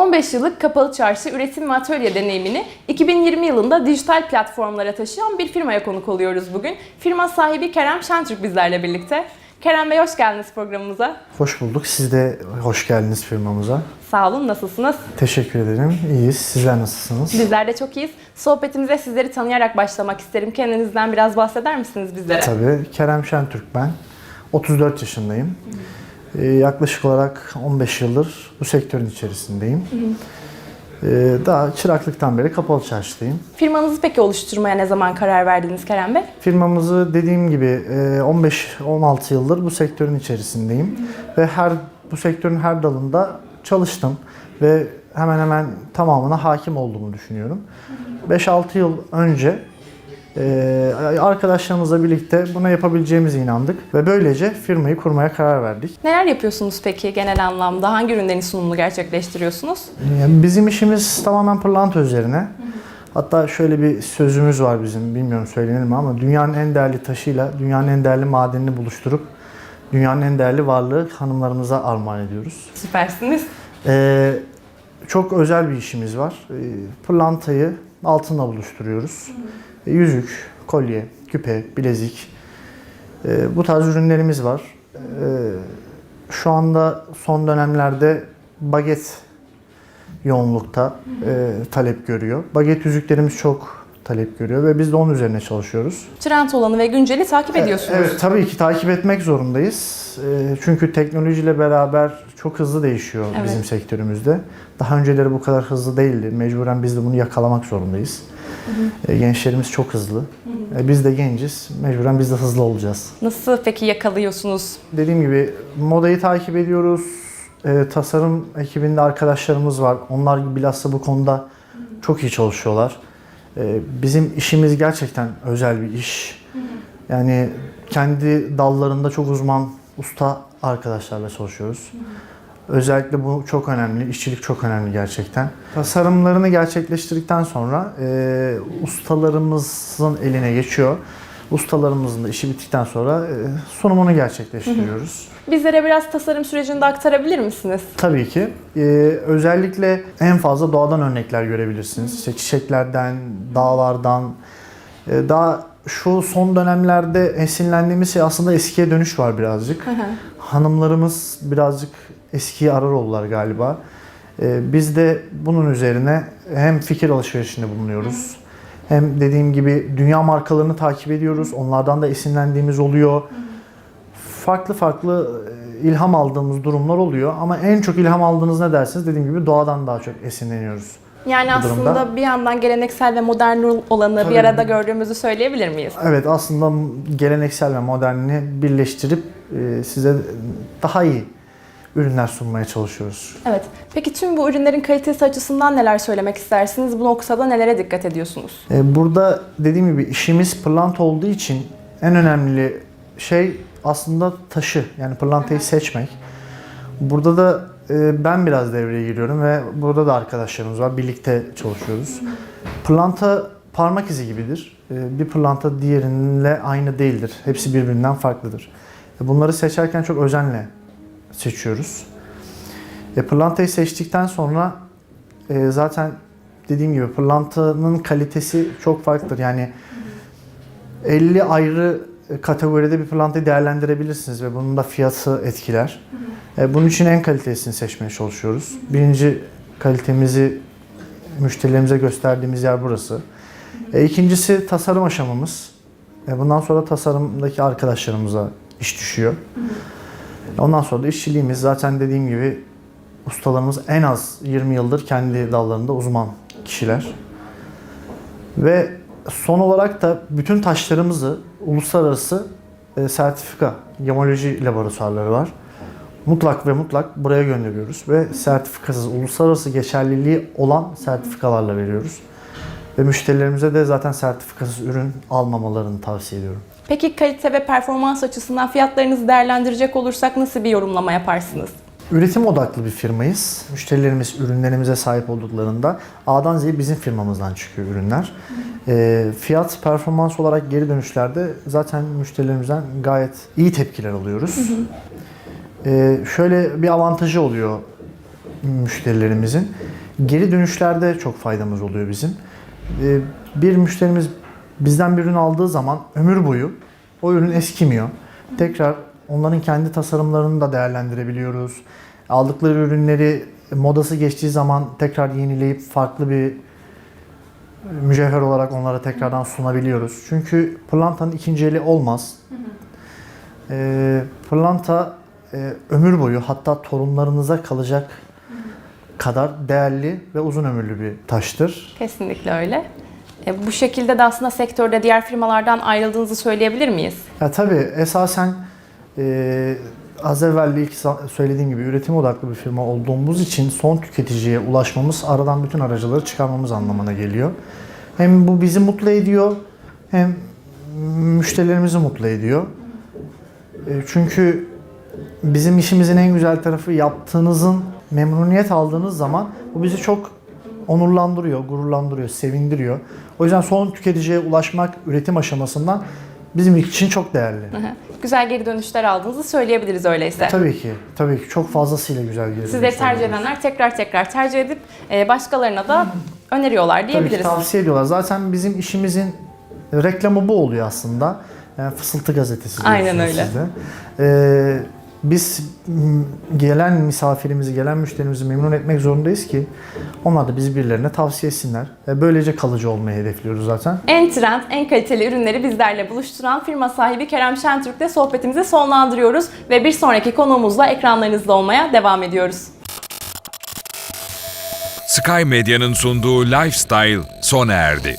15 yıllık kapalı çarşı üretim ve atölye deneyimini 2020 yılında dijital platformlara taşıyan bir firmaya konuk oluyoruz bugün. Firma sahibi Kerem Şentürk bizlerle birlikte. Kerem Bey hoş geldiniz programımıza. Hoş bulduk. Siz de hoş geldiniz firmamıza. Sağ olun, nasılsınız? Teşekkür ederim. İyiyiz. Sizler nasılsınız? Bizler de çok iyiyiz. Sohbetimize sizleri tanıyarak başlamak isterim. Kendinizden biraz bahseder misiniz bizlere? Tabii. Kerem Şentürk ben. 34 yaşındayım. Ee, yaklaşık olarak 15 yıldır bu sektörün içerisindeyim. Ee, daha çıraklıktan beri kapalı çarşıdayım. Firmanızı peki oluşturmaya ne zaman karar verdiniz Kerem Bey? Firmamızı dediğim gibi e, 15-16 yıldır bu sektörün içerisindeyim. Ve her bu sektörün her dalında çalıştım. Ve hemen hemen tamamına hakim olduğumu düşünüyorum. 5-6 yıl önce e, arkadaşlarımızla birlikte buna yapabileceğimize inandık. Ve böylece firmayı kurmaya karar verdik. Neler yapıyorsunuz peki genel anlamda? Hangi ürünlerin sunumunu gerçekleştiriyorsunuz? Yani bizim işimiz tamamen pırlanta üzerine. Hatta şöyle bir sözümüz var bizim, bilmiyorum söylenir mi ama dünyanın en değerli taşıyla dünyanın en değerli madenini buluşturup dünyanın en değerli varlığı hanımlarımıza armağan ediyoruz. Süpersiniz. Ee, çok özel bir işimiz var. Ee, pırlantayı altınla buluşturuyoruz. Ee, yüzük, kolye, küpe, bilezik ee, bu tarz ürünlerimiz var. Ee, şu anda son dönemlerde baget yoğunlukta e, talep görüyor. Baget yüzüklerimiz çok talep görüyor ve biz de onun üzerine çalışıyoruz. Trend olanı ve günceli takip ediyorsunuz. Evet tabii ki takip etmek zorundayız. Ee, Çünkü teknolojiyle beraber çok hızlı değişiyor Evet. bizim sektörümüzde. Daha önceleri bu kadar hızlı değildi. Mecburen biz de bunu yakalamak zorundayız. Ee, Gençlerimiz çok hızlı. Ee, Biz de genciz. Mecburen biz de hızlı olacağız. Nasıl peki yakalıyorsunuz? Dediğim gibi modayı takip ediyoruz. Tasarım ekibinde arkadaşlarımız var. Onlar bilhassa bu konuda çok iyi çalışıyorlar. Ee, bizim işimiz gerçekten özel bir iş. Yani kendi dallarında çok uzman, usta arkadaşlarla çalışıyoruz. Özellikle bu çok önemli, işçilik çok önemli gerçekten. Tasarımlarını gerçekleştirdikten sonra e, ustalarımızın eline geçiyor. Ustalarımızın da işi bittikten sonra e, sunumunu gerçekleştiriyoruz. Bizlere biraz tasarım sürecini de aktarabilir misiniz? Tabii ki. Ee, özellikle en fazla doğadan örnekler görebilirsiniz. İşte çiçeklerden, dağlardan. Ee, daha şu son dönemlerde esinlendiğimiz şey aslında eskiye dönüş var birazcık. Hanımlarımız birazcık eskiyi arar oldular galiba. Ee, biz de bunun üzerine hem fikir alışverişinde bulunuyoruz. Hem dediğim gibi dünya markalarını takip ediyoruz. Onlardan da esinlendiğimiz oluyor farklı farklı e, ilham aldığımız durumlar oluyor. Ama en çok ilham aldığınız ne dersiniz? Dediğim gibi doğadan daha çok esinleniyoruz. Yani aslında durumda- bir yandan geleneksel ve modern olanı Tabii. bir arada gördüğümüzü söyleyebilir miyiz? Evet aslında geleneksel ve modernini birleştirip e, size daha iyi ürünler sunmaya çalışıyoruz. Evet. Peki tüm bu ürünlerin kalitesi açısından neler söylemek istersiniz? Bu noktada nelere dikkat ediyorsunuz? E, Burada dediğim gibi işimiz pırlanta olduğu için en önemli şey aslında taşı yani pırlantayı seçmek. Burada da e, ben biraz devreye giriyorum ve burada da arkadaşlarımız var. Birlikte çalışıyoruz. Pırlanta parmak izi gibidir. E, Bir pırlanta diğerinle aynı değildir. Hepsi birbirinden farklıdır. Bunları seçerken çok özenle seçiyoruz. E, pırlantayı seçtikten sonra e, zaten dediğim gibi pırlantanın kalitesi çok farklıdır. Yani 50 ayrı kategoride bir pırlantayı değerlendirebilirsiniz ve bunun da fiyatı etkiler. E, Bunun için en kalitesini seçmeye çalışıyoruz. Birinci kalitemizi müşterilerimize gösterdiğimiz yer burası. E, İkincisi tasarım aşamamız. E, Bundan sonra tasarımdaki arkadaşlarımıza iş düşüyor. Ondan sonra da işçiliğimiz zaten dediğim gibi ustalarımız en az 20 yıldır kendi dallarında uzman kişiler. Ve son olarak da bütün taşlarımızı uluslararası e, sertifika, gemoloji laboratuvarları var. Mutlak ve mutlak buraya gönderiyoruz ve sertifikasız, uluslararası geçerliliği olan sertifikalarla veriyoruz. Ve müşterilerimize de zaten sertifikasız ürün almamalarını tavsiye ediyorum. Peki kalite ve performans açısından fiyatlarınızı değerlendirecek olursak nasıl bir yorumlama yaparsınız? Üretim odaklı bir firmayız. Müşterilerimiz ürünlerimize sahip olduklarında A'dan Z'ye bizim firmamızdan çıkıyor ürünler. Ee, fiyat performans olarak geri dönüşlerde zaten müşterilerimizden gayet iyi tepkiler alıyoruz. Ee, şöyle bir avantajı oluyor müşterilerimizin. Geri dönüşlerde çok faydamız oluyor bizim. Ee, Bir müşterimiz bizden bir ürün aldığı zaman ömür boyu o ürün eskimiyor. Tekrar onların kendi tasarımlarını da değerlendirebiliyoruz. Aldıkları ürünleri modası geçtiği zaman tekrar yenileyip farklı bir mücevher olarak onlara tekrardan sunabiliyoruz. Çünkü pırlantanın ikinci eli olmaz. Ee, pırlanta e, ömür boyu hatta torunlarınıza kalacak kadar değerli ve uzun ömürlü bir taştır. Kesinlikle öyle. E, bu şekilde de aslında sektörde diğer firmalardan ayrıldığınızı söyleyebilir miyiz? Ya tabii esasen e, az evvel ilk söylediğim gibi üretim odaklı bir firma olduğumuz için son tüketiciye ulaşmamız aradan bütün aracıları çıkarmamız anlamına geliyor. Hem bu bizi mutlu ediyor hem müşterilerimizi mutlu ediyor. E, çünkü bizim işimizin en güzel tarafı yaptığınızın memnuniyet aldığınız zaman bu bizi çok onurlandırıyor, gururlandırıyor, sevindiriyor. O yüzden son tüketiciye ulaşmak üretim aşamasından bizim için çok değerli. Güzel geri dönüşler aldığınızı söyleyebiliriz öyleyse. Tabii ki, tabii ki çok fazlasıyla güzel geri Sizleri dönüşler tercih alıyoruz. edenler tekrar tekrar tercih edip e, başkalarına da öneriyorlar Tabii ki diyebiliriz. tavsiye ediyorlar. Zaten bizim işimizin reklamı bu oluyor aslında. Yani Fısıltı gazetesi Aynen diyorsunuz öyle. siz de. Ee, biz gelen misafirimizi, gelen müşterimizi memnun etmek zorundayız ki onlar da bizi birilerine tavsiye etsinler. E, Böylece kalıcı olmayı hedefliyoruz zaten. En trend, en kaliteli ürünleri bizlerle buluşturan firma sahibi Kerem Şentürk'le sohbetimizi sonlandırıyoruz ve bir sonraki konuğumuzla ekranlarınızda olmaya devam ediyoruz. Sky Medya'nın sunduğu Lifestyle sona erdi.